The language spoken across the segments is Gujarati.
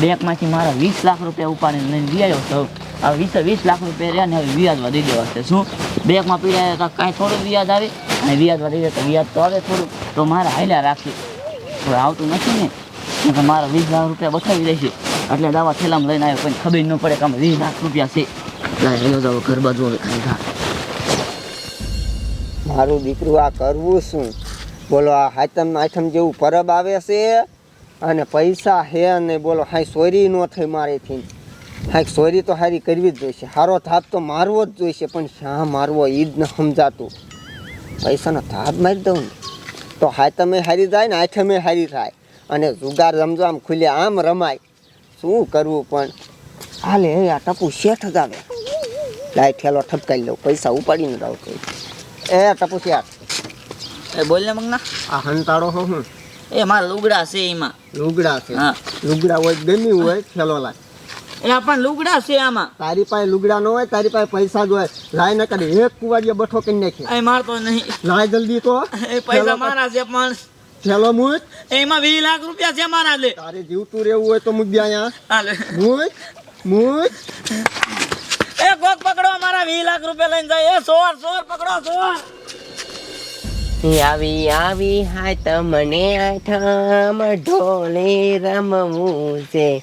બેંકમાંથી મારા વીસ લાખ રૂપિયા ઉપાડીને લઈને લઈ આવ્યો તો આ વીસ વીસ લાખ રૂપિયા રહ્યા ને હવે વ્યાજમાં દઈ દેવા છે. શું? બેંકમાં પીડ્યા તો કાંઈ થોડું વ્યાજ આવે? અને વ્યાજમાં દઈ દે તો વ્યાજ તો આવે થોડું. તો મારે હાલ્યા રાખી. હવે આવતું નથી ને. તો મારા વીસ લાખ રૂપિયા બતાવી દેશે એટલે દાવા થેલામાં લઈને આવ્યો કોઈ ખબર ન પડે કે આમાં વીસ લાખ રૂપિયા છે. રહ્યો જાવ મારું દીકરું આ કરવું શું? બોલો, આ હાથમ આઠમ જેવું પરબ આવે છે? અને પૈસા હે અને બોલો હાઈ સોરી ન થઈ મારેથી હાઈ સોરી તો હારી કરવી જ જોઈશે. હારો થાપ તો મારવો જ જોઈશે પણ શા મારવો એ જ ન સમજાતું. પૈસાનો થાપ મારી દઉં ને. તો હાતમે હારી જાય ને આઠમે હારી થાય. અને જુગાર રમજો આમ ખુલે આમ રમાય. શું કરવું પણ? હાલે હે આ ટપુ શેઠ જ આવે. લાય ઠેલો ઠપકાઈ લઉં. પૈસા ઉપાડીને રાવ એ ટપુ શેઠ. એ બોલ ને મગના. આ હંતાળો હો હું. એ મારા લુગડા છે એમાં. લુગડા છે. હા. લુગડા હોય ગમી હોય લાય એ પણ લુગડા છે આમાં. તારી પાસે લુગડા ન હોય તારી પાસે પૈસા જ હોય. લાય ન કરી એક કુવાડીએ બઠો કરી નાખે. એ મારતો નહીં. લાય જલ્દી તો. એ પૈસા મારા છે પણ. ઠેલો મુજ એમાં વીસ લાખ રૂપિયા છે મારા લે તારે જીવતું રહેવું હોય તો મૂક દે અહીંયા. હાલે. મૂક મૂક. એ કોક પકડો મારા વીસ લાખ રૂપિયા લઈને જાય. એ સોર સોર પકડો સોર. આવી આવી હા તમને આઠમ. ઢોલે રમવું છે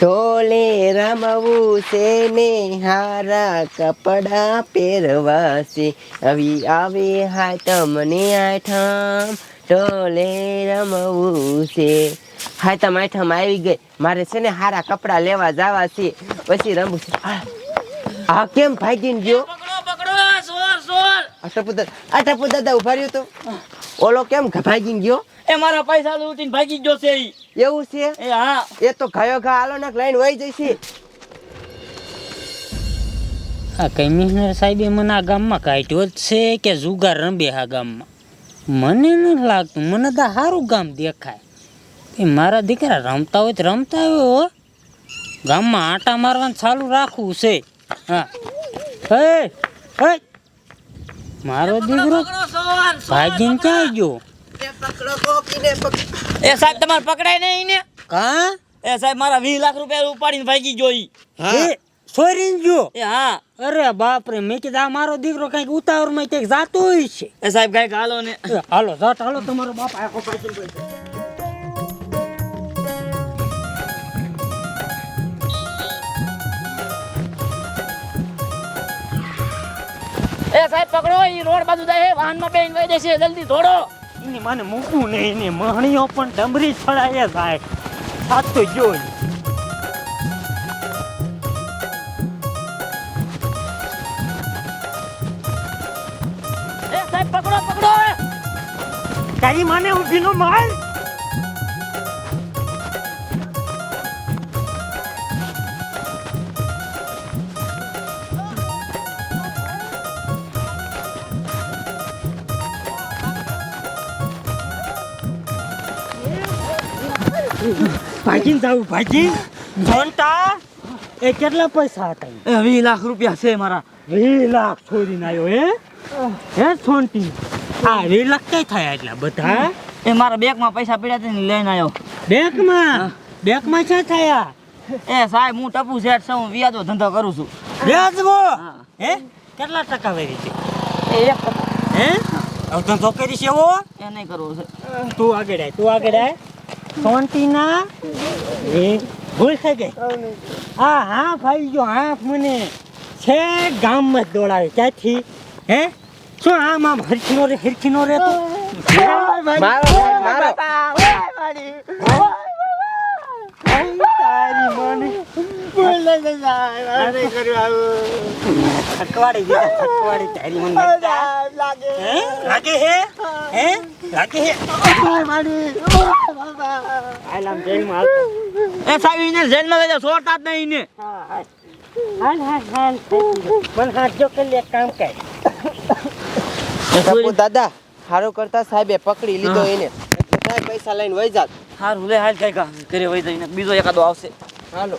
ઢોલે રમવું છે ને હારા કપડા પહેરવા છે આવી આવી હા તમને આઠમ. ઢોલે રમવું છે હા તમે આઠમ આવી ગઈ. મારે છે ને હારા કપડા લેવા જવા છે પછી રમવું છે. આ- કેમ ભાગીને ગયો? સોર અટપુ દાદા ઊભા રહ્યો તો? ઓલો કેમ ભાગીને ગયો? એ મારા પૈસા લૂટીને ભાગી ગયો છે એવું છે? એ હા. એ તો ગયો ઘા આલો ને લઈને વહી જઈશી આ કમિશનર સાહેબે મને આ ગામમાં કાઢ્યો જ છે કે જુગાર રંબે આ ગામમાં? મને નથી લાગતું મને તો સારું ગામ દેખાય. એ મારા દીકરા રમતા હોય તો રમતા હોય હો. ગામમાં આટા મારવાનું ચાલુ રાખવું છે. હા. હે હે મારો દીકરો? ભાગીને ક્યાં ગયો? એ સાહેબ તમારે પકડાય નહીં ને કા? એ સાહેબ મારા વીસ લાખ રૂપિયા ઉપાડીને ભાગી ગયો હા. એ સોરીને ગયો? એ હા. અરે બાપરે મેં કીધું આ મારો દીકરો કંઈક ઉતાવળમાં કંઈક જાતો હોય છે. એ સાહેબ કંઈક હાલો ને. હાલો જાટ હાલો તમારો બાપ આખો એ સાહેબ પકડો એ રોડ બાજુ જાય વાહનમાં બેન વહી દેશે જલ્દી દોડો. એની મને મૂકવું નહીં ને મહણીઓ પણ ડમરી છડાય સાહેબ. આ તો સાહેબ પકડો પકડો. તારી માને ઊભી નો માર ભાગીને જાવું ભાગી જોનતા એ કેટલા પૈસા હતા? એ વીસ લાખ રૂપિયા છે મારા. વીસ લાખ છોડીને આવ્યો હે? હે છોંટી આ વીસ લાખ કઈ થયા એટલા બધા? એ મારા બેગમાં પૈસા પડ્યા હતા ને લઈને આવ્યો. બેંકમાં? બેંકમાં શું થયા? એ સાહેબ હું ટપુ શેઠ છું હું વ્યાજો ધંધો કરું છું. વ્યાજવો હા. કેટલા ટકા વેરી છે? એ એક હે? ધંધો કરીશ એવો? એ નહીં કરવું છે. તું આગળ આય તું આગળ આય. સોંટીના? એ ભૂલ થઈ ગઈ. આ હા ભાઈ જો હા મને છે ગામમાં જ દોડાવે ક્યાંથી? હે? શું આમ આમ હરખીનો રે હરખીનો રે તો? મારો મારો. થકવાડી દીધા થકવાડી તારી મને હે? લાગે હે? હે? લાગે હે? હાલ આમ જેલમાં હાલતો એ સાહેબ એને જેલમાં લઈ જાઓ છોડતા જ નહીં ને હાલ હાલ હાલ મને હાથ જો કરી લે કામ કર. દાદા હારો કરતા સાહેબે પકડી લીધો એને. પૈસા લઈને વહી જાત. હારું લે હાલ કઈ કરે વહી જઈને બીજો એકાદો આવશે. હાલો.